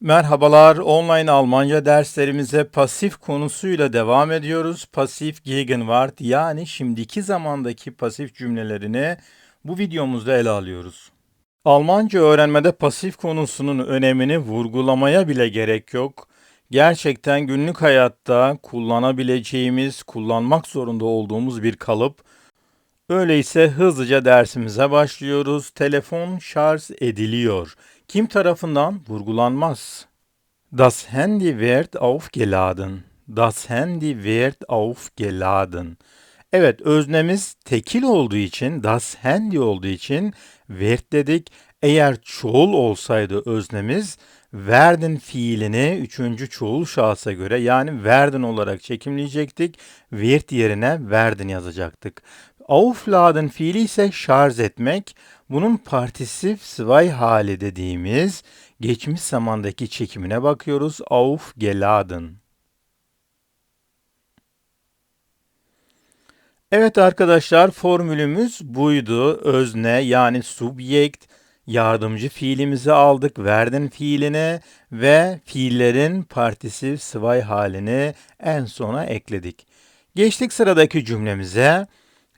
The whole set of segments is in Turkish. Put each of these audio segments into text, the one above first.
Merhabalar, online Almanca derslerimize pasif konusuyla devam ediyoruz. Pasif Gegenwart yani şimdiki zamandaki pasif cümlelerini bu videomuzda ele alıyoruz. Almanca öğrenmede pasif konusunun önemini vurgulamaya bile gerek yok. Gerçekten günlük hayatta kullanabileceğimiz, kullanmak zorunda olduğumuz bir kalıp. Öyleyse hızlıca dersimize başlıyoruz. Telefon şarj ediliyor. Kim tarafından vurgulanmaz? Das Handy wird aufgeladen. Das Handy wird aufgeladen. Evet öznemiz tekil olduğu için, das Handy olduğu için wird dedik. Eğer çoğul olsaydı öznemiz werden fiilini üçüncü çoğul şahsa göre yani werden olarak çekimleyecektik. Wird yerine werden yazacaktık. Aufladen fiili ise şarj etmek. Bunun partisif zwei hali dediğimiz geçmiş zamandaki çekimine bakıyoruz. Aufgeladen. Evet arkadaşlar formülümüz buydu. Özne yani subjekt yardımcı fiilimizi aldık. Werden fiiline ve fiillerin partisif zwei halini en sona ekledik. Geçtik sıradaki cümlemize.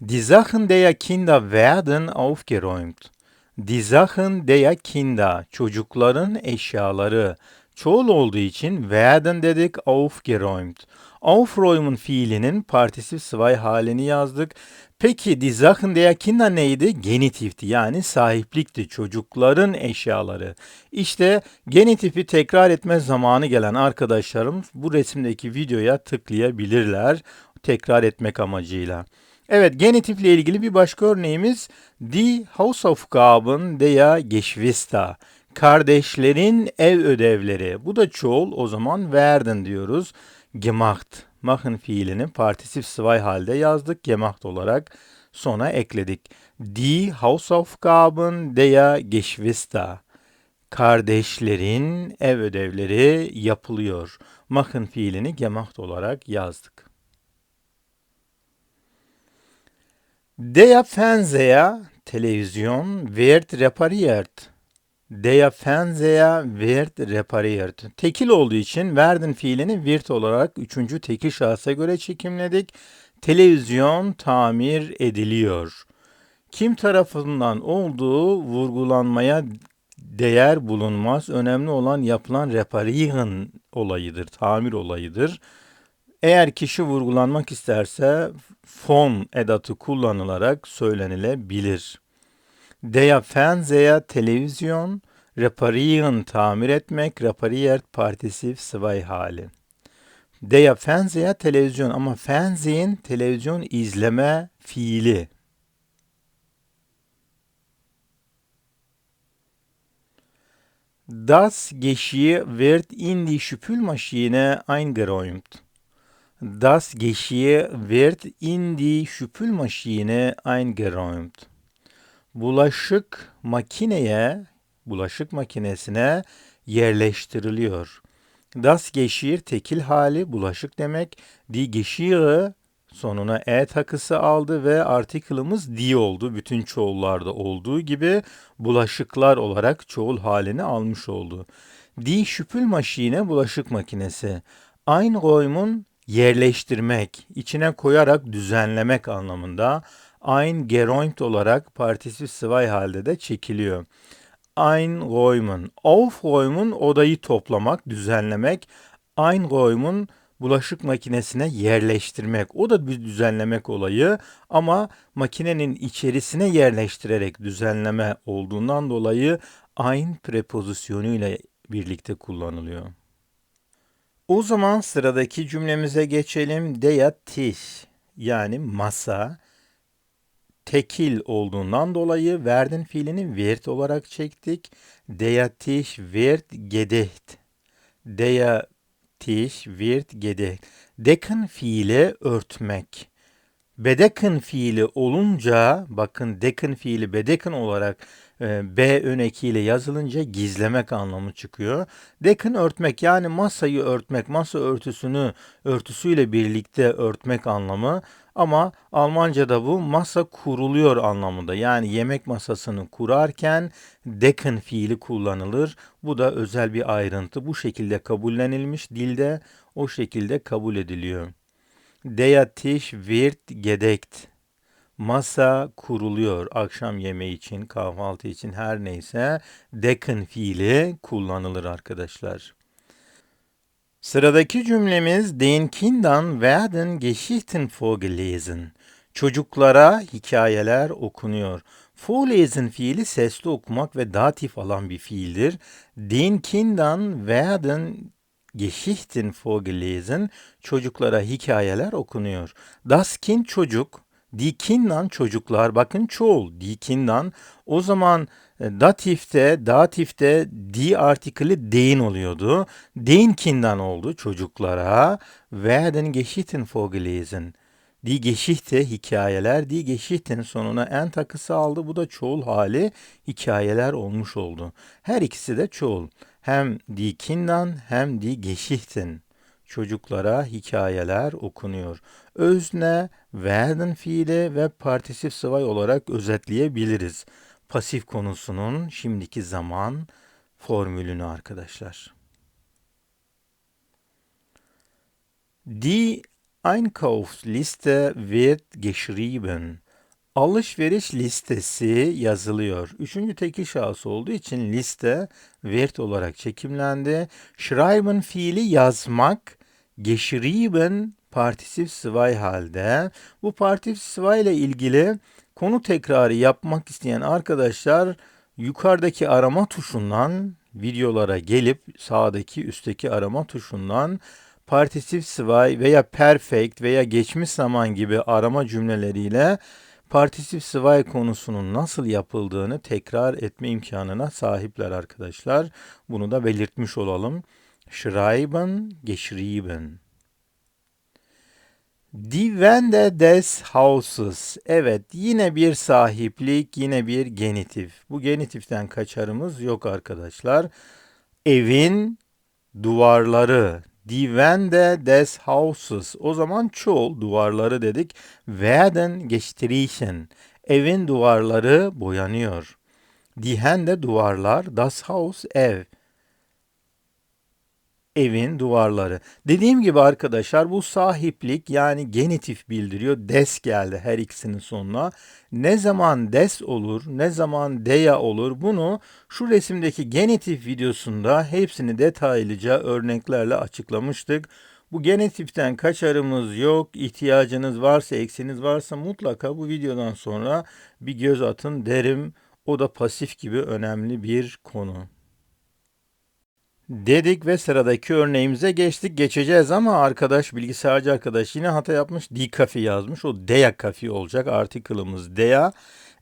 Die Sachen der Kinder werden aufgeräumt. Die Sachen der Kinder, çocukların eşyaları. Çoğul olduğu için werden dedik, aufgeräumt. Aufräumen fiilinin partisif zwei halini yazdık. Peki die Sachen der Kinder neydi? Genitifti yani sahiplikti, çocukların eşyaları. İşte genitifi tekrar etme zamanı gelen arkadaşlarım bu resimdeki videoya tıklayabilirler tekrar etmek amacıyla. Evet, genitifle ilgili bir başka örneğimiz die Hausaufgaben der Geschwister. Kardeşlerin ev ödevleri. Bu da çoğul, o zaman werden diyoruz. Gemacht. Machen fiilini partisif zwei halde yazdık. Gemacht olarak sona ekledik. Die Hausaufgaben der Geschwister. Kardeşlerin ev ödevleri yapılıyor. Machen fiilini gemacht olarak yazdık. Der Fernseher, televizyon, wird repariert. Der Fernseher wird repariert. Tekil olduğu için werden fiilini wird olarak üçüncü tekil şahsa göre çekimledik. Televizyon tamir ediliyor. Kim tarafından olduğu vurgulanmaya değer bulunmaz. Önemli olan yapılan reparieren olayıdır, tamir olayıdır. Eğer kişi vurgulanmak isterse fon edatı kullanılarak söylenilebilir. Der Fernseher televizyon, reparieren tamir etmek, repariert partisif zwei hali. Der Fernseher televizyon ama Fernsehen televizyon izleme fiili. Das Geschirr wird in die Spülmaschine eingeräumt. Das Geschirr wird in die Spülmaschine eingeräumt. Bulaşık makineye, bulaşık makinesine yerleştiriliyor. Das Geschirr tekil hali bulaşık demek. Die Geschirr'ı sonuna e takısı aldı ve article'ımız die oldu. Bütün çoğullarda olduğu gibi bulaşıklar olarak çoğul halini almış oldu. Die Spülmaschine bulaşık makinesi. Einräumen yerleştirmek, içine koyarak düzenlemek anlamında eingeräumt olarak partisif zwei halde de çekiliyor. Einräumen, aufräumen odayı toplamak, düzenlemek, einräumen bulaşık makinesine yerleştirmek. O da bir düzenlemek olayı ama makinenin içerisine yerleştirerek düzenleme olduğundan dolayı ein prepozisyonu ile birlikte kullanılıyor. O zaman sıradaki cümlemize geçelim. Der Tisch yani masa tekil olduğundan dolayı werden fiilini wird olarak çektik. Wird gedeckt. Der Tisch wird gedeckt. Decken fiili örtmek. Bedecken fiili olunca bakın decken fiili bedecken olarak B ön ekiyle yazılınca gizlemek anlamı çıkıyor. Decken örtmek yani masayı örtmek, masa örtüsünü örtüsüyle birlikte örtmek anlamı. Ama Almanca'da bu masa kuruluyor anlamında. Yani yemek masasını kurarken decken fiili kullanılır. Bu da özel bir ayrıntı. Bu şekilde kabullenilmiş dilde o şekilde kabul ediliyor. Der Tisch wird gedeckt. Masa kuruluyor akşam yemeği için, kahvaltı için her neyse decken fiili kullanılır arkadaşlar. Sıradaki cümlemiz Den Kindern werden Geschichten vorgelesen. Çocuklara hikayeler okunuyor. Vorlesen fiili sesli okumak ve datif alan bir fiildir. Den Kindern werden Geschichten vorgelesen. Çocuklara hikayeler okunuyor. Das Kind çocuk, die Kindern çocuklar. Bakın çoğul, die Kindern. O zaman e, datifte, datifte die artikeli den oluyordu. Den Kindern oldu çocuklara. Werden Geschichten vorgelesen. Die Geschichte hikayeler, die Geschichten sonuna en takısı aldı. Bu da çoğul hali hikayeler olmuş oldu. Her ikisi de çoğul. Hem die Kindern hem die Geschichten. Çocuklara hikayeler okunuyor. Özne, werden fiili ve partisif sıvay olarak özetleyebiliriz. Pasif konusunun şimdiki zaman formülünü arkadaşlar. Die Einkaufsliste wird geschrieben. Alışveriş listesi yazılıyor. Üçüncü tekil şahıs olduğu için liste wird olarak çekimlendi. Schreiben fiili yazmak, geschrieben partisif sıvay halde. Bu partisif sıvay ile ilgili konu tekrarı yapmak isteyen arkadaşlar yukarıdaki arama tuşundan videolara gelip sağdaki üstteki arama tuşundan partisif sıvay veya perfect veya geçmiş zaman gibi arama cümleleriyle partisif sıvay konusunun nasıl yapıldığını tekrar etme imkanına sahipler arkadaşlar. Bunu da belirtmiş olalım. Schreiben, geschrieben. Die Wände des Hauses. Evet, yine bir sahiplik, yine bir genitif. Bu genitiften kaçarımız yok arkadaşlar. Evin duvarları. Die Wände des Hauses. O zaman çoğul duvarları dedik. Werden gestrichen. Evin duvarları boyanıyor. Die Hände duvarlar. Das Haus ev evin duvarları. Dediğim gibi arkadaşlar bu sahiplik yani genitif bildiriyor. Des geldi her ikisinin sonuna. Ne zaman des olur, ne zaman deya olur bunu şu resimdeki genitif videosunda hepsini detaylıca örneklerle açıklamıştık. Bu genitiften kaçarımız yok. İhtiyacınız varsa, eksiniz varsa mutlaka bu videodan sonra bir göz atın derim. O da pasif gibi önemli bir konu dedik ve sıradaki örneğimize geçtik. Geçeceğiz ama arkadaş, bilgisayarcı arkadaş yine hata yapmış. Dikafi yazmış. O dea kafi olacak. Article'ımız dea.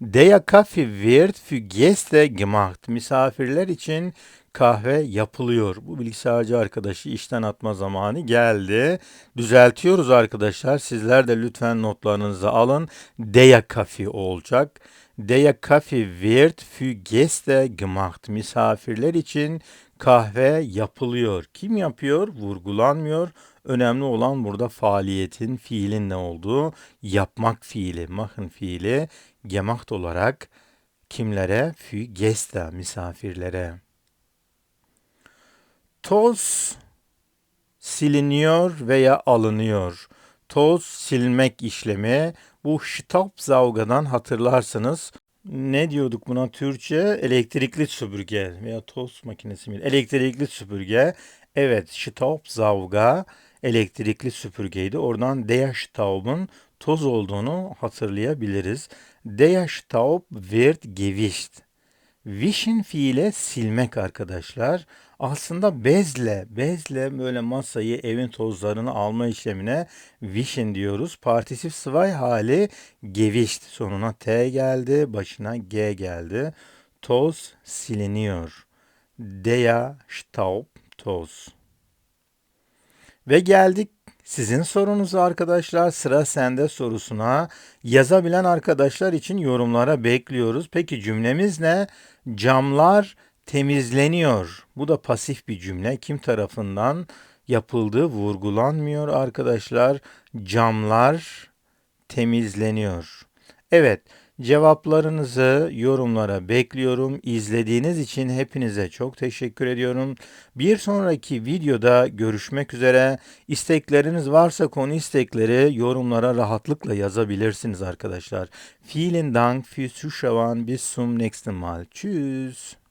Dea kafi wird für Gäste gemacht. Misafirler için kahve yapılıyor. Bu bilgisayarcı arkadaşı işten atma zamanı geldi. Düzeltiyoruz arkadaşlar. Sizler de lütfen notlarınızı alın. Dea kafi olacak. Der Kaffee wird für Gäste gemacht. Misafirler için kahve yapılıyor. Kim yapıyor? Vurgulanmıyor. Önemli olan burada faaliyetin, fiilin ne olduğu. Yapmak fiili, machen fiili. Gemacht olarak kimlere? Für Gäste, misafirlere. Toz siliniyor veya alınıyor. Toz silmek işlemi bu Staubsauger'dan hatırlarsınız. Ne diyorduk buna Türkçe? Elektrikli süpürge veya toz makinesi mi? Elektrikli süpürge. Evet, Staubsauger elektrikli süpürgeydi. Oradan der Staub'un toz olduğunu hatırlayabiliriz. Der Staub wird gewischt. Wischen fiile silmek arkadaşlar. Aslında bezle, bezle böyle masayı, evin tozlarını alma işlemine wischen diyoruz. Partisif sıvay hali gewischt. Sonuna T geldi, başına G geldi. Toz siliniyor. Der Staub, toz. Ve geldik Sizin sorunuzu arkadaşlar sıra sende sorusuna yazabilen arkadaşlar için yorumlara bekliyoruz. Peki cümlemiz ne? Camlar temizleniyor. Bu da pasif bir cümle. Kim tarafından yapıldığı vurgulanmıyor arkadaşlar. Camlar temizleniyor. Evet, cevaplarınızı yorumlara bekliyorum. İzlediğiniz için hepinize çok teşekkür ediyorum. Bir sonraki videoda görüşmek üzere. İstekleriniz varsa konu istekleri yorumlara rahatlıkla yazabilirsiniz arkadaşlar. Vielen Dank fürs Zuschauen. Bis zum nächsten Mal. Tschüss.